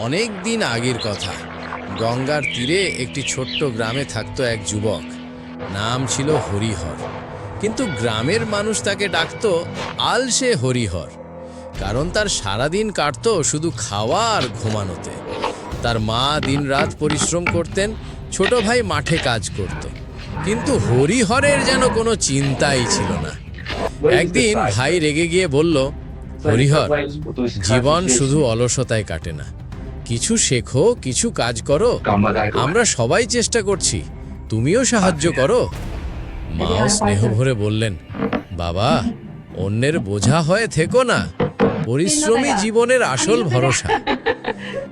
অনেক দিন আগের কথা। গঙ্গার তীরে একটি ছোট্ট গ্রামে থাকত এক যুবক। নাম ছিল হরিহর। কিন্তু গ্রামের মানুষ তাকে ডাকতো আলসে হরিহর। কারণ তার সারাদিন কাটতো শুধু খাওয়া আর ঘুমানোতে। তার মা দিনরাত পরিশ্রম করতেন, ছোট ভাই মাঠে কাজ করত। কিন্তু হরিহরের যেন কোনো চিন্তাই ছিল না। একদিন ভাই রেগে গিয়ে বলল, হরিহর, জীবন শুধু অলসতায় কাটে না। কিছু শেখো কিছু কাজ করো। আমরা সবাই চেষ্টা করছি। তুমিও সাহায্য করো। মাও স্নেহ ভরে বললেন বাবা অন্যের বোঝা হয়ে থেকো না। পরিশ্রমী জীবনের আসল ভরসা।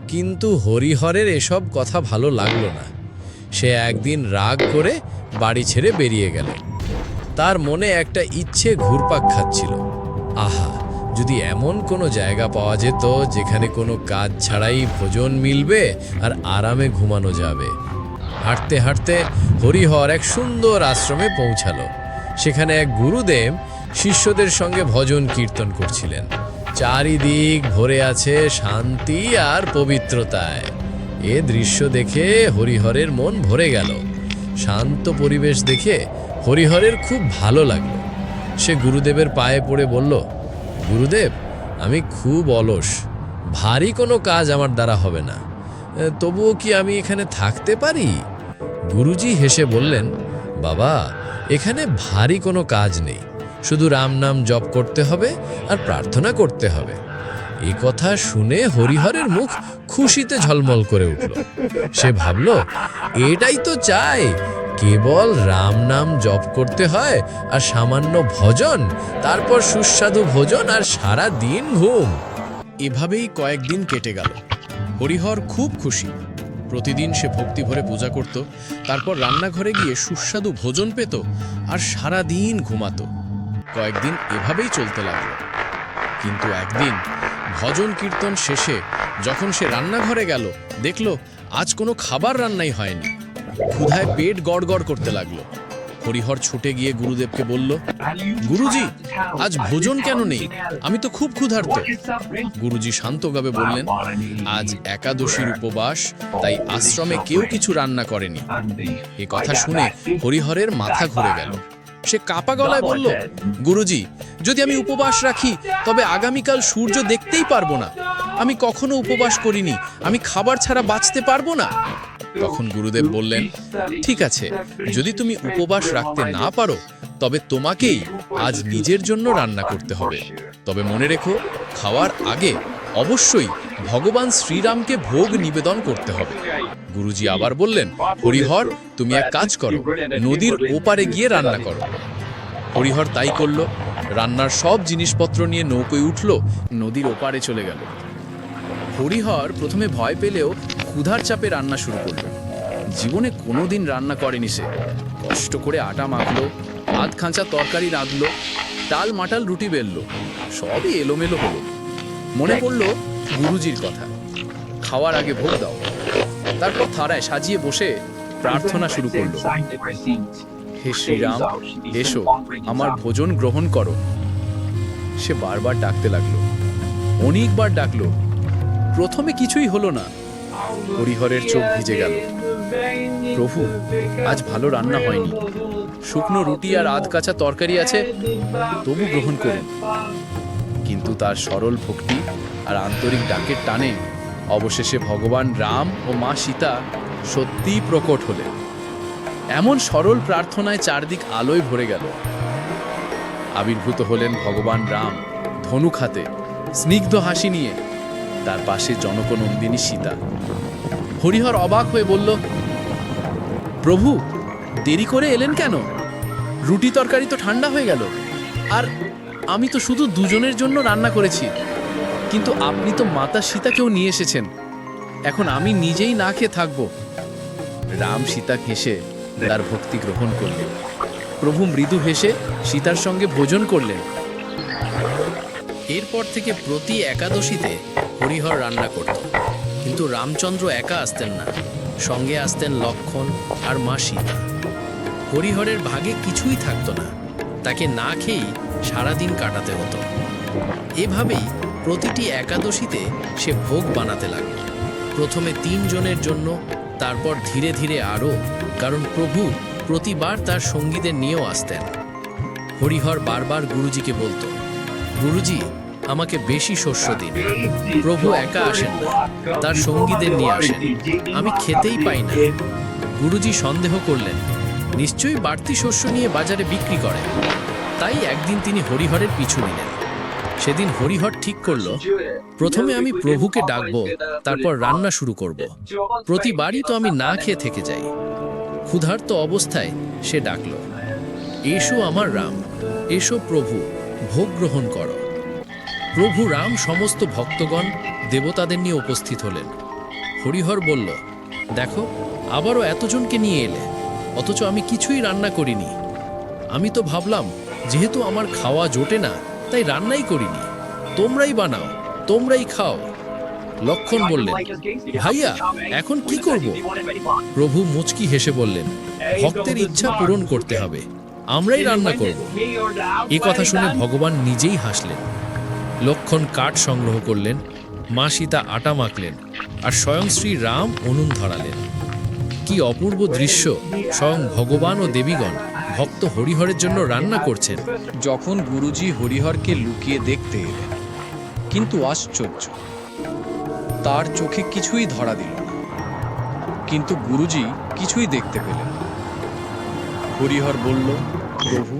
কিন্তু হরিহরের এসব কথা ভালো লাগল না। সে একদিন রাগ করে বাড়ি ছেড়ে বেরিয়ে গেল তার মনে একটা ইচ্ছে ঘুরপাক খাচ্ছিল। আহা! যদি এমন কোনো জায়গা পাওয়া যেত যেখানে কোনো কাজ ছাড়াই ভোজন মিলবে আর আরামে ঘুমানো যাবে। হাঁটতে হাঁটতে হরিহর এক সুন্দর আশ্রমে পৌঁছালো। সেখানে এক গুরুদেব শিষ্যদের সঙ্গে ভজন কীর্তন করছিলেন। চারিদিক ভরে আছে শান্তি আর পবিত্রতায়। এ দৃশ্য দেখে হরিহরের মন ভরে গেল। শান্ত পরিবেশ দেখে হরিহরের খুব ভালো লাগল। সে গুরুদেবের পায়ে পড়ে বলল গুরুদেব, আমি খুব অলস। ভারী কোনো কাজ আমার দ্বারা হবে না। তবুও কি আমি এখানে থাকতে পারি? গুরুজি হেসে বললেন, বাবা, এখানে ভারী কোনো কাজ নেই। শুধু রাম নাম জপ করতে হবে আর প্রার্থনা করতে হবে। এই কথা শুনে হরিহরের মুখ খুশিতে ঝলমল করে উঠল। সে ভাবল, এটাই তো চাই কেবল রাম নাম জপ করতে হয় আর সামান্য ভজন, তারপর সুস্বাদু ভোজন আর সারা দিন ঘুম। এভাবেই কয়েকদিন কেটে গেল। হরিহর খুব খুশি। প্রতিদিন সে ভক্তি ভরে পূজা করত, তারপর রান্নাঘরে গিয়ে সুস্বাদু ভোজন পেত আর সারা দিন ঘুমাতো। কয়েকদিন এভাবেই চলতে লাগল। কিন্তু একদিন ভজন কীর্তন শেষে যখন সে রান্নাঘরে গেল, দেখল আজ কোনো খাবার রান্নাই হয়নি। ক্ষুধায় পেট গড়গড় করতে লাগল। হরিহর ছুটে গিয়ে গুরুদেবকে বলল, গুরুজি, আজ ভোজন কেন নেই? আমি তো খুব ক্ষুধার্ত। গুরুজি শান্তভাবে বললেন, আজ একাদশীর উপবাস, তাই আশ্রমে কেউ কিছু রান্না করেনি। এ কথা শুনে হরিহরের মাথা ঘুরে গেল। সে কাপা গলায় বলল, গুরুজি, যদি আমি উপবাস রাখি, তবে আগামীকাল সূর্য দেখতেই পারব না। আমি কখনো উপবাস করিনি। আমি খাবার ছাড়া বাঁচতে পারব না। তখন গুরুদেব বললেন, ঠিক আছে, যদি তুমি উপবাস রাখতে না পারো, তবে তোমাকেই আজ নিজের জন্য রান্না করতে হবে। তবে মনে রেখো, খাওয়ার আগে অবশ্যই ভগবান শ্রীরামকে ভোগ নিবেদন করতে হবে। গুরুজি আবার বললেন, হরিহর, তুমি এক কাজ করো, নদীর ওপারে গিয়ে রান্না করো। হরিহর তাই করল। রান্নার সব জিনিসপত্র নিয়ে নৌকোয় উঠল, নদীর ওপারে চলে গেল। হরিহর প্রথমে ভয় পেলেও ক্ষুধার চাপে রান্না শুরু করল। জীবনে কোনোদিন রান্না করেনি সে। কষ্ট করে আটা মাখলো আধ খাঁচা তরকারি রাঁধলো টাল মাটাল রুটি বেললো, সবই এলোমেলো হলো। মনে পড়ল গুরুজির কথা, খাওয়ার আগে ভোগ দাও। তারপর থারায় সাজিয়ে বসে প্রার্থনা শুরু করল। হে শ্রীরাম, এসো, আমার ভোজন গ্রহণ করো। সে বারবার ডাকতে লাগল, অনেকবার ডাকলো প্রথমে কিছুই হলো না। হরিহরের চোখ ভিজে গেল। প্রভু, আজ ভালো রান্না হয়নি। শুকনো রুটি আর আধ কাঁচা তরকারি আছে, তবু গ্রহণ করুন। কিন্তু তার সরল ভক্তি আর আন্তরিক ডাকের টানে অবশেষে ভগবান রাম ও মা সীতা সত্যিই প্রকট হলেন। এমন সরল প্রার্থনায় চারদিক আলোয় ভরে গেল। আবির্ভূত হলেন ভগবান রাম ধনুক হাতে স্নিগ্ধ হাসি নিয়ে তার পাশে জনকনন্দিনী সীতা। হরিহর অবাক হয়ে বলল, প্রভু, দেরি করে এলেন কেন? রুটি তরকারি তো ঠান্ডা হয়ে গেল। আর আমি তো শুধু দুজনের জন্য রান্না করেছি। কিন্তু আপনি তো মাতা সীতাকেও নিয়ে এসেছেন। এখন আমি নিজেই না খেয়ে থাকব। রাম সীতা হেসে তার ভক্তি গ্রহণ করলেন। প্রভু মৃদু হেসে সীতার সঙ্গে ভোজন করলেন। এরপর থেকে প্রতি একাদশীতে হরিহর রান্না করত। কিন্তু রামচন্দ্র একা আসতেন না। সঙ্গে আসতেন লক্ষণ আর মা সীতা হরিহরের ভাগে কিছুই থাকতো না। তাকে না খেয়েই সারাদিন কাটাতে হতো। এভাবেই প্রতিটি একাদশীতে সে ভোগ বানাতে লাগল। প্রথমে তিনজনের জন্য, তারপর ধীরে ধীরে আরও, কারণ প্রভু প্রতিবার তার সঙ্গীদের নিয়েও আসতেন। হরিহর বারবার গুরুজিকে বলতো গুরুজি, আমাকে বেশি শস্য দিন। প্রভু একা আসেন না, তার সঙ্গীদের নিয়ে আসেন। আমি খেতেই পাই না। গুরুজি সন্দেহ করলেন, নিশ্চয়ই বাড়তি শস্য নিয়ে বাজারে বিক্রি করে। তাই একদিন তিনি হরিহরের পিছু নিলেন। সেদিন হরিহর ঠিক করল, প্রথমে আমি প্রভুকে ডাকবো, তারপর রান্না শুরু করব। প্রতিবারই তো আমি না খেয়ে থেকে যাই। ক্ষুধার্ত অবস্থায় সে ডাকল, এসো আমার রাম, এসো প্রভু। ভোগ গ্রহণ করো। প্রভু রাম সমস্ত ভক্তগণ দেবতাদের নিয়ে উপস্থিত হলেন। হরিহর বলল, দেখো, আবারও এতজনকে নিয়ে এলে, অথচ আমি কিছুই রান্না করিনি। আমি তো ভাবলাম, যেহেতু আমার খাওয়া জোটে না, তাই রান্নাই করিনি। তোমরাই বানাও, তোমরাই খাও। লক্ষণ বললেন, ভাইয়া, এখন কি করব? প্রভু মুচকি হেসে বললেন, ভক্তের ইচ্ছা পূরণ করতে হবে। আমরাই রান্না করব। এ কথা শুনে ভগবান নিজেই হাসলেন। লক্ষণ কাঠ সংগ্রহ করলেন মা সীতা আটা মাখলেন, আর স্বয়ং শ্রী রাম অনুন ধরালেন। কি অপূর্ব দৃশ্য! স্বয়ং ভগবান ও দেবীগণ ভক্ত হরিহরের জন্য রান্না করছেন। যখন গুরুজি হরিহরকে লুকিয়ে দেখতে এলেন, কিন্তু আশ্চর্য, তার চোখে কিছুই ধরা দিল কিন্তু গুরুজি কিছুই দেখতে পেলেন। হরিহর বলল, প্রভু,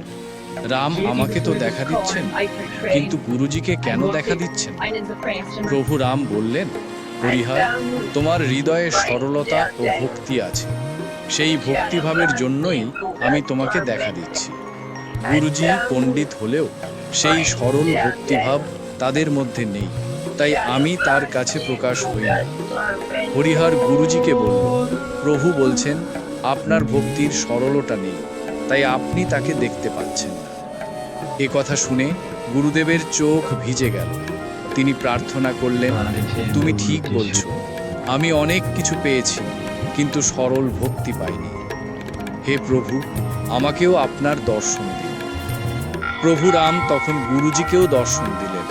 রাম আমাকে তো দেখা দিচ্ছেন, কিন্তু গুরুজিকে কেন দেখা দিচ্ছেন? প্রভু রাম বললেন, হরিহর, তোমার হৃদয়ে সরলতা ও ভক্তি আছে। সেই ভক্তিভাবের জন্যই আমি তোমাকে দেখা দিচ্ছি। গুরুজি পণ্ডিত হলেও সেই সরল ভক্তিভাব তাদের মধ্যে নেই, তাই আমি তার কাছে প্রকাশ হই না হরিহর গুরুজিকে বলল, প্রভু বলছেন আপনার ভক্তির সরলতা নেই, তাই আপনি তাকে দেখতে পাচ্ছেন না। এ কথা শুনে গুরুদেবের চোখ ভিজে গেল। তিনি প্রার্থনা করলেন, তুমি ঠিক বলছ, আমি অনেক কিছু পেয়েছি, কিন্তু সরল ভক্তি পাইনি। হে প্রভু, আমাকেও আপনার দর্শন দিন। প্রভু রাম তখন গুরুজিকেও দর্শন দিলেন।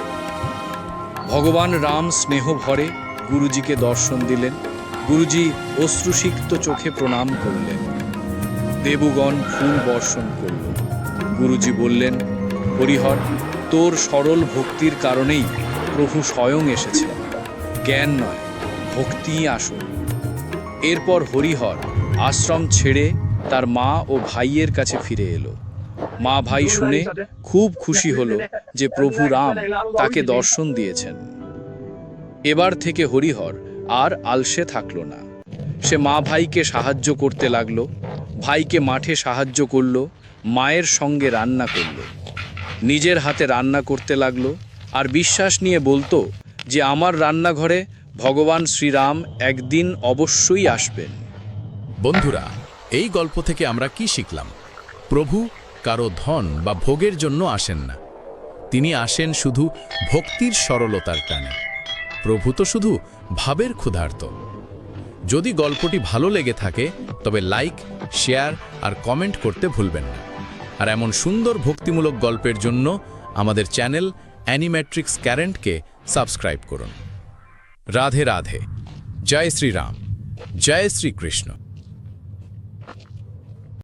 ভগবান রাম স্নেহ ভরে গুরুজিকে দর্শন দিলেন। গুরুজি অশ্রুসিক্ত চোখে প্রণাম করলেন। দেবগণ ফুল বর্ষণ করল। গুরুজি বললেন, হরিহর, তোর সরল ভক্তির কারণেই প্রভু স্বয়ং এসেছেন। জ্ঞান নয়, ভক্তিই আসল। এরপর হরিহর আশ্রম ছেড়ে তার মা ও ভাইয়ের কাছে ফিরে এলো। মা ভাই শুনে খুব খুশি হল যে প্রভু রাম তাকে দর্শন দিয়েছেন। এবার থেকে হরিহর আর আলসে থাকল না। সে মা ভাইকে সাহায্য করতে লাগল, ভাইকে মাঠে সাহায্য করল, মায়ের সঙ্গে রান্না করল। নিজের হাতে রান্না করতে লাগল আর বিশ্বাস নিয়ে বলতো যে আমার রান্নাঘরে ভগবান শ্রীরাম একদিন অবশ্যই আসবেন। বন্ধুরা, এই গল্প থেকে আমরা কি শিখলাম? প্রভু কারও ধন বা ভোগের জন্য আসেন না। তিনি আসেন শুধু ভক্তির সরলতার টানে। প্রভু তো শুধু ভাবের ক্ষুধার্ত। যদি গল্পটি ভালো লেগে থাকে, তবে লাইক, শেয়ার আর কমেন্ট করতে ভুলবেন না। আর এমন সুন্দর ভক্তিমূলক গল্পের জন্য আমাদের চ্যানেল অ্যানিম্যাট্রিক্স ক্যারেন্টকে সাবস্ক্রাইব করুন। রাধে রাধে। জয় শ্রীরাম। জয় শ্রীকৃষ্ণ।